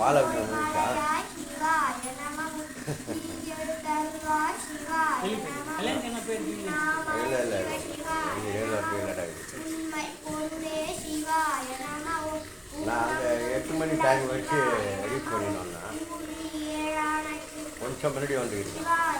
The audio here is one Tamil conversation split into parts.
பாலை விட்டு முடிச்சா இல்லை இல்லை இல்லை ஏழு வருஷம் லேட் ஆகிடுச்சு நான் அந்த எட்டு மணி டைம் வச்சு ரீச் பண்ணினோம்னா கொஞ்சம் முன்னாடி வந்துக்கிட்டேன்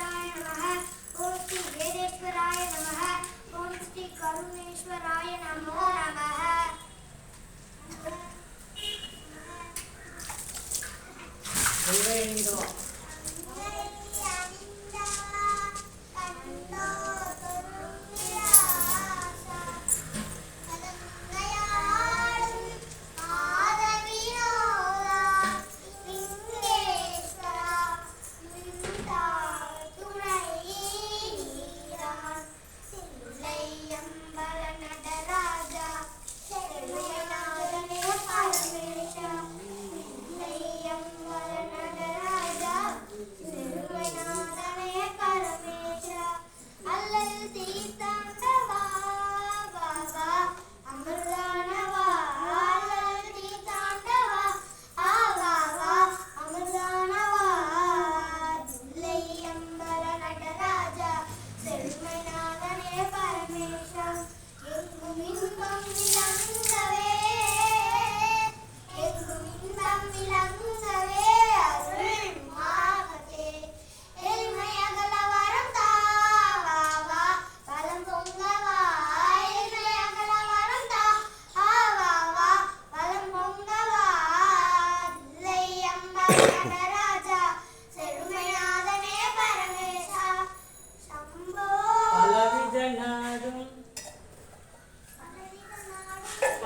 கருணேஸ்வராய நமக ஓம் ஸ்ரீ வேதேஸ்வராய நமக ஓம் ஸ்ரீ கருணேஸ்வராய நமோ நமக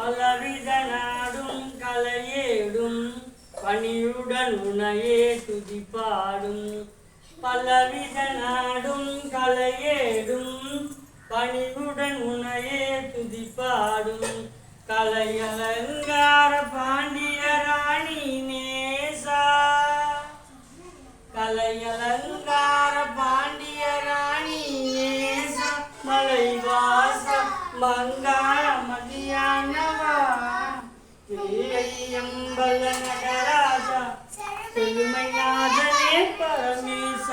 பலவித நாடும் கலையேடும் பணியுடன் உனையே துதிப்பாடும். பலவித நாடும் கலையேடும் பணிவுடன் உனையே துதிப்பாடும். கலையலங்கார பாண்டிய ராணி நேசா கலையலங்கார பாண்டிய ராணி நேசா மலைவாச மங்க ಎಂಬಲ ನಟರಾಜ ತಿರುಮಯಾಜನೇ ಪರಮೇಶ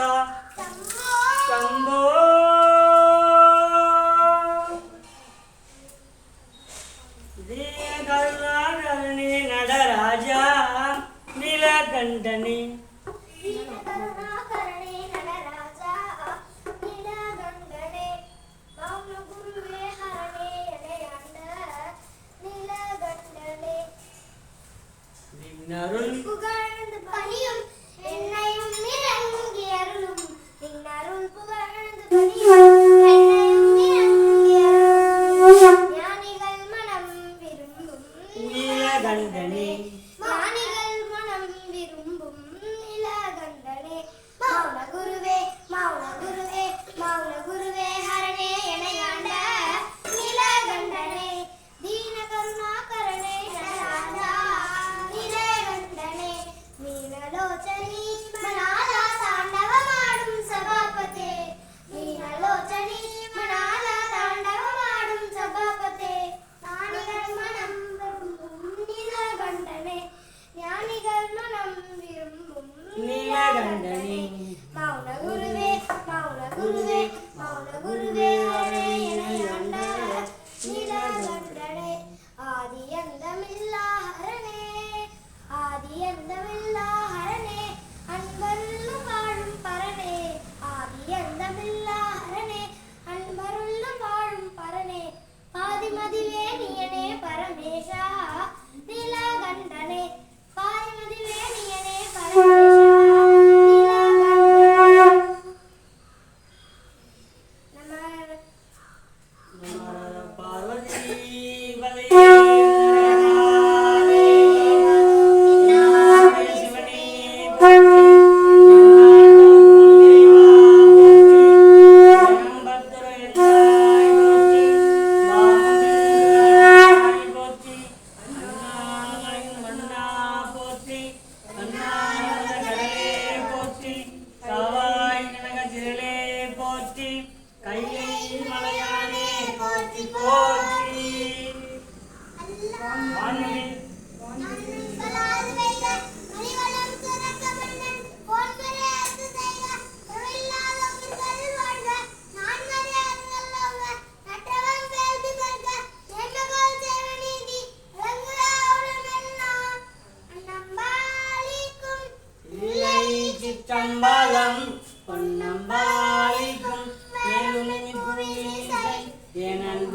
ಶಂಭೋ ದೇಗಲ್ಲಾಗಲನೇ ನಡರಾಜ ನೀಲಕಂಠನೇ Ne arıyorsun? Amen. Bien, al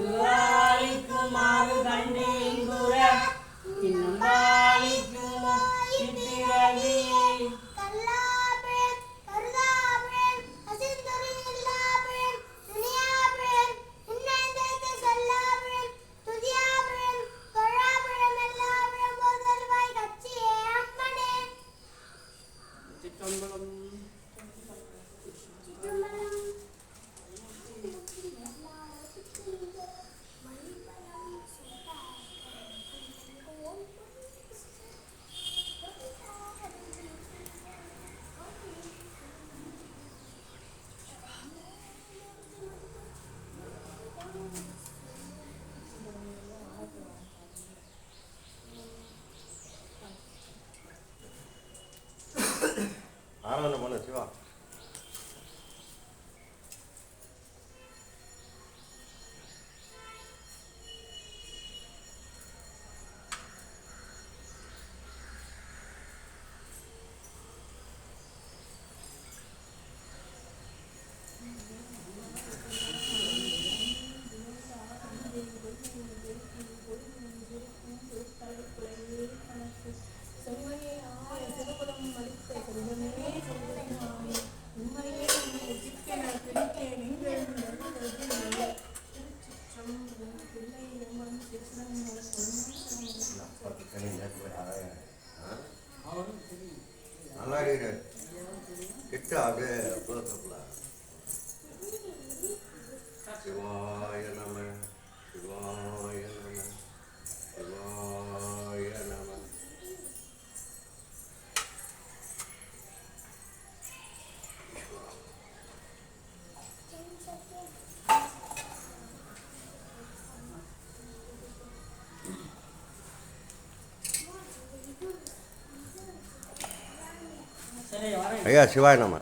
Hum. கிட்ட அப்படியே குலத்தப்பல சிவாய 哎呀，吃饭了嘛